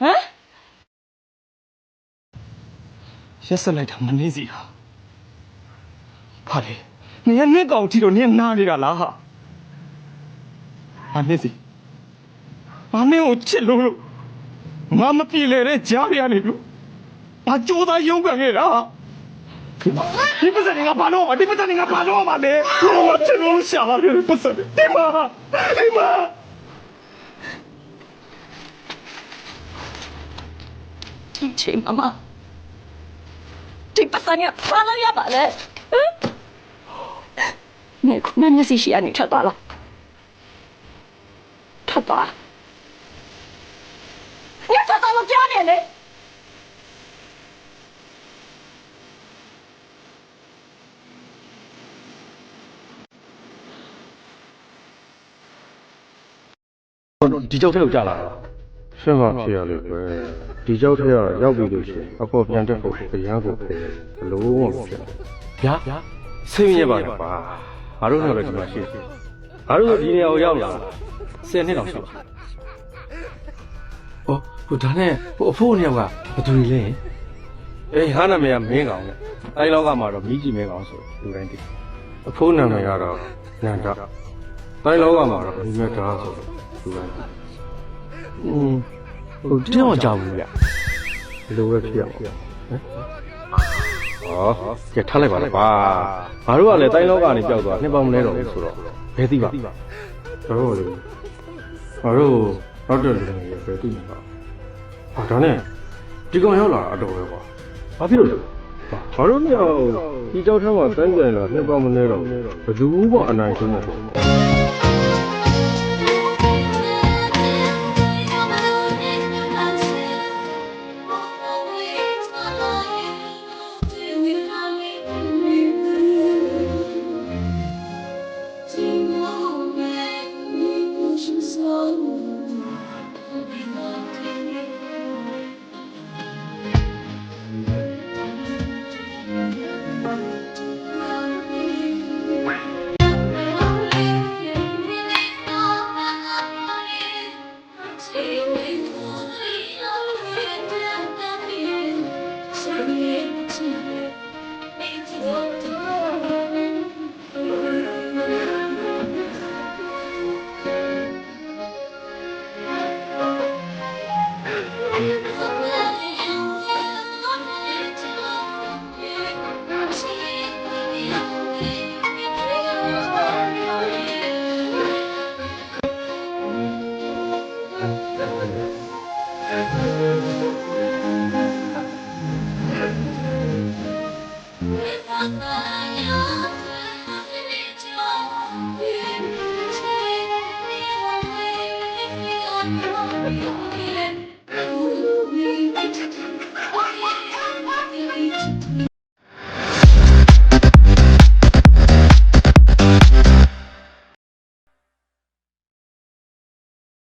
ဟမ်ရက်ဆက်လိုက်တာမနေစီဟာဘာလဲနေရနှစ်ကောင်တီတော့နေနားနေတာလားဟာမနေစီမနေကိုချစ်လို့လို့ငါမပြေလေတဲ့ကြားရနေလို့ငါကြိုးစားရုန်းကန်ခဲ့တာဒီပစံငါဘာလို့ဒီပစံငါဘာလို့မလဲဟိုချစ်လို့ရှာလာတယ်ပစံဒီမှာဒီမှာ ဒီချိန်မမဒီပတ်စံရဘာလို့ရပါလဲဟမ်နေခုနမျက်စိရှိရနေထွက်သွားလားထွက်သွားညထွက်သွားလို့ကြားနေလေဒီကြောက်ထဲကိုကြာလာတာ ရှင်းမှဖြစ်ရလို့ပဲဒီကြောက်ထဲကရောက်ပြီလို့ရှိရင်အပေါ်ပြန်တက်ဖို့အရန်ကိုပဲဘလို့မှမဖြစ်ဘူးဗျာစိတ်မရပါနဲ့ပါငါတို့တော့လည်းဒီမှာရှိတယ်ငါတို့ဒီနေရာကိုရောက်လာ10နှစ်လောက်ရှိပါအော်ဟိုဒါနဲ့ဟိုအဖိုးနှစ်ယောက်ကဘယ်သူတွေလဲအေးဟာနာမည်ကမင်းကောင်နဲ့အဲဒီလောက်ကမှတော့မိကြီးမင်းကောင်ဆိုလူတိုင်းသိအဖိုးနာမည်ကတော့နန္ဒတိုင်းလောကမှာတော့ဒီမဲ့ဒါဆိုသူက อืมဟိုတင်းအောင်ကြောက်ဘူးဗျဘလို့ပဲဖြစ်ရမှာဟောကြထားလိုက်ပါလားပါငါတို့ကလည်းတိုင်းလောကနေပျောက်သွားနှစ်ပေါင်းမလဲတော့ဘူးဆိုတော့ဘယ်သိပါတော့လေငါတို့နောက်တဲ့လူတွေပဲသိမှာပါဟာဒါနဲ့ဒီကောင်ရောက်လာတာအတော်ပဲကွာဘာဖြစ်လို့လဲငါတို့မြောက်ဒီကြောက်ထဲမှာစမ်းကြင်လာနှစ်ပေါင်းမနေတော့ဘယ်သူမှအနိုင်ဆုံးနေတယ် Senhor. Bye.